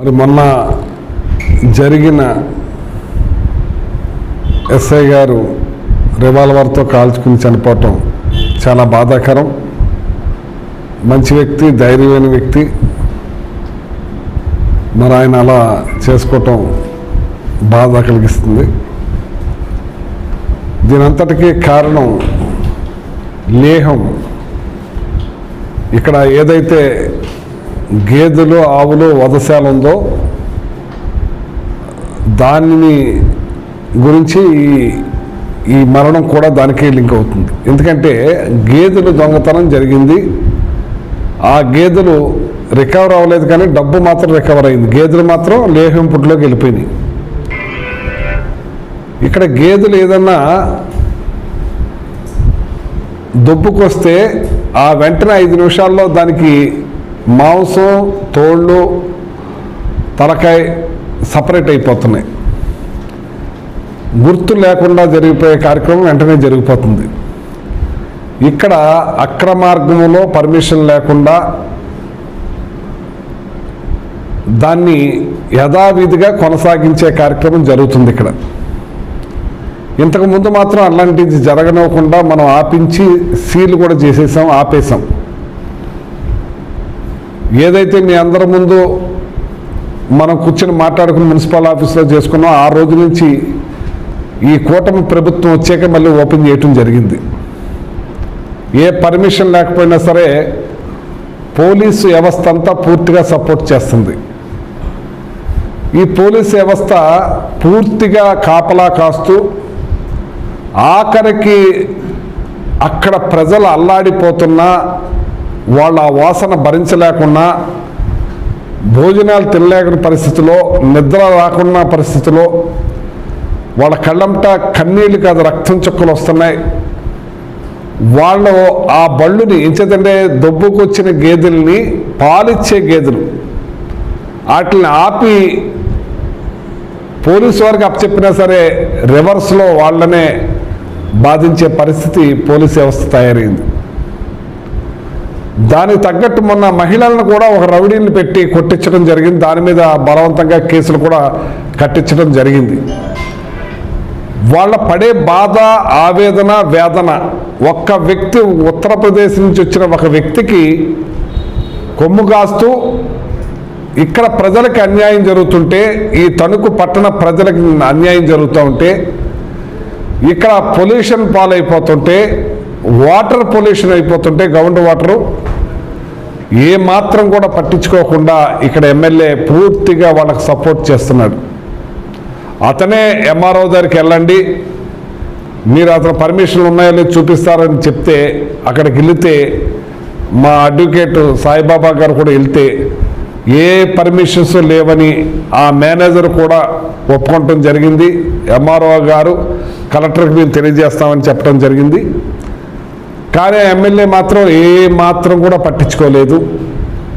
మరి మొన్న జరిగిన ఎస్ఐ గారు రివాల్వర్తో కాల్చుకుని చనిపోవటం చాలా బాధాకరం. మంచి వ్యక్తి ధైర్యమైన వ్యక్తి. మరి ఆయన అలా చేసుకోవటం బాధ కలిగిస్తుంది. దీనంతటికీ కారణం లేహం. ఇక్కడ ఏదైతే గేదెలు ఆవులు వధశాల ఉందో దానిని గురించి ఈ ఈ మరణం కూడా దానికే లింక్ అవుతుంది. ఎందుకంటే గేదెలు దొంగతనం జరిగింది. ఆ గేదెలు రికవర్ అవ్వలేదు కానీ డబ్బు మాత్రం రికవర్ అయింది. గేదెలు మాత్రం లేహింపుట్లోకి వెళ్ళిపోయినాయి. ఇక్కడ గేదెలు ఏదన్నా దొబ్బుకొస్తే ఆ వెంటనే ఐదు నిమిషాల్లో దానికి మాంసం తోళ్ళు తలకాయ సపరేట్ అయిపోతున్నాయి. గుర్తు లేకుండా జరిగిపోయే కార్యక్రమం వెంటనే జరిగిపోతుంది. ఇక్కడ అక్రమార్గంలో పర్మిషన్ లేకుండా దాన్ని యథావిధిగా కొనసాగించే కార్యక్రమం జరుగుతుంది ఇక్కడ. ఇంతకుముందు మాత్రం అలాంటిది జరగనివ్వకుండా మనం ఆపించి సీల్ కూడా చేసేసాం ఆపేసాం. ఏదైతే మీ అందరి ముందు మనం కూర్చొని మాట్లాడుకుని మున్సిపల్ ఆఫీస్లో చేసుకున్నాం ఆ రోజు నుంచి ఈ కూటమి ప్రభుత్వం వచ్చాక మళ్ళీ ఓపెన్ చేయటం జరిగింది. ఏ పర్మిషన్ లేకపోయినా సరే పోలీసు వ్యవస్థ అంతా పూర్తిగా సపోర్ట్ చేస్తుంది. ఈ పోలీస్ వ్యవస్థ పూర్తిగా కాపలా కాస్తూ ఆఖరికి అక్కడ ప్రజలు అల్లాడిపోతున్నా వాళ్ళ ఆ వాసన భరించలేకున్నా భోజనాలు తినలేని పరిస్థితిలో నిద్ర రాకున్న పరిస్థితిలో వాళ్ళ కళ్ళంతా కన్నీళ్ళు కాదు రక్తం చుక్కలు వస్తున్నాయి. వాళ్ళు ఆ బళ్ళుని ఎంచేతంటే దొబ్బుకొచ్చిన గేదెల్ని పాలిచ్చే గేదెలు. వాటిని ఆపి పోలీసు వారికి అప్పచెప్పినా సరే రివర్స్లో వాళ్ళనే బాధించే పరిస్థితి పోలీస్ వ్యవస్థ తయారైంది. దానికి తగ్గట్టు మొన్న మహిళలను కూడా ఒక రౌడీని పెట్టి కొట్టించడం జరిగింది. దాని మీద బలవంతంగా కేసులు కూడా కట్టించడం జరిగింది. వాళ్ళ పడే బాధ ఆవేదన వేదన ఒక్క వ్యక్తి ఉత్తరప్రదేశ్ నుంచి వచ్చిన ఒక వ్యక్తికి కొమ్ము కాస్తూ ఇక్కడ ప్రజలకు అన్యాయం జరుగుతుంటే ఈ తణుకు పట్టణ ప్రజలకు అన్యాయం జరుగుతూ ఉంటే ఇక్కడ పొల్యూషన్ పాలైపోతుంటే వాటర్ పొల్యూషన్ అయిపోతుంటే గ్రౌండ్ వాటరు ఏ మాత్రం కూడా పట్టించుకోకుండా ఇక్కడ ఎమ్మెల్యే పూర్తిగా వాళ్ళకి సపోర్ట్ చేస్తున్నాడు. అతనే ఎంఆర్ఓ దగ్గరికి వెళ్ళండి. మీరు అతను పర్మిషన్లు ఉన్నాయో లేదో చూపిస్తారని చెప్తే అక్కడికి వెళితే మా అడ్వకేట్ సాయిబాబా గారు కూడా వెళ్తే ఏ పర్మిషన్స్ లేవని ఆ మేనేజర్ కూడా ఒప్పుకోవటం జరిగింది. ఎంఆర్ఓ గారు కలెక్టర్కి మేము తెలియజేస్తామని చెప్పడం జరిగింది. కానీ ఎమ్మెల్యే మాత్రం ఏ మాత్రం కూడా పట్టించుకోలేదు.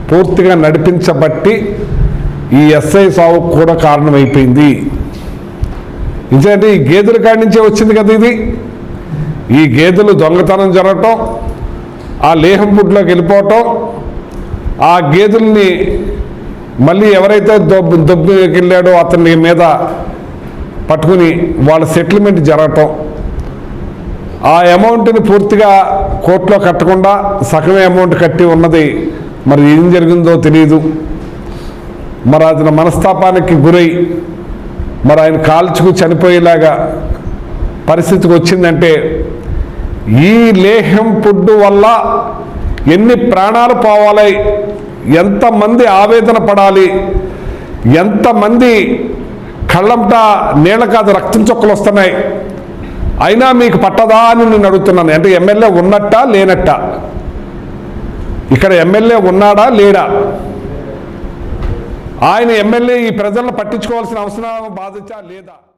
పూర్తిగా నడిపించబట్టి ఈ ఎస్ఐ సావుకు కూడా కారణమైపోయింది. ఎందుకంటే ఈ గేదెల కాడి నుంచే వచ్చింది కదా ఇది? ఈ గేదెలు దొంగతనం జరగటం ఆ లేహం పుట్లోకి వెళ్ళిపోవటం ఆ గేదెల్ని మళ్ళీ ఎవరైతే దొబ్బు దొబ్బుకి వెళ్ళాడో అతని మీద పట్టుకుని వాళ్ళ సెటిల్మెంట్ జరగటం ఆ అమౌంట్ని పూర్తిగా కోర్టులో కట్టకుండా సగమే అమౌంట్ కట్టి ఉన్నది మరి ఏం జరిగిందో తెలియదు మరి అతని మనస్తాపానికి గురై మరి ఆయన కాల్చుకు చనిపోయేలాగా పరిస్థితికి వచ్చిందంటే ఈ లేహం పుడ్డు వల్ల ఎన్ని ప్రాణాలు పోవాలి ఎంతమంది ఆవేదన పడాలి ఎంతమంది కళ్ళంట నీళ్ళ కాదు రక్తం చుక్కలు వస్తున్నాయి. అయినా మీకు పట్టదా అని నేను అడుగుతున్నాను. అంటే ఎమ్మెల్యే ఉన్నట్టా లేనట్టా? ఇక్కడ ఎమ్మెల్యే ఉన్నాడా లేడా? ఆయన ఎమ్మెల్యే ఈ ప్రజలను పట్టించుకోవాల్సిన అవసరం బాధించా లేదా?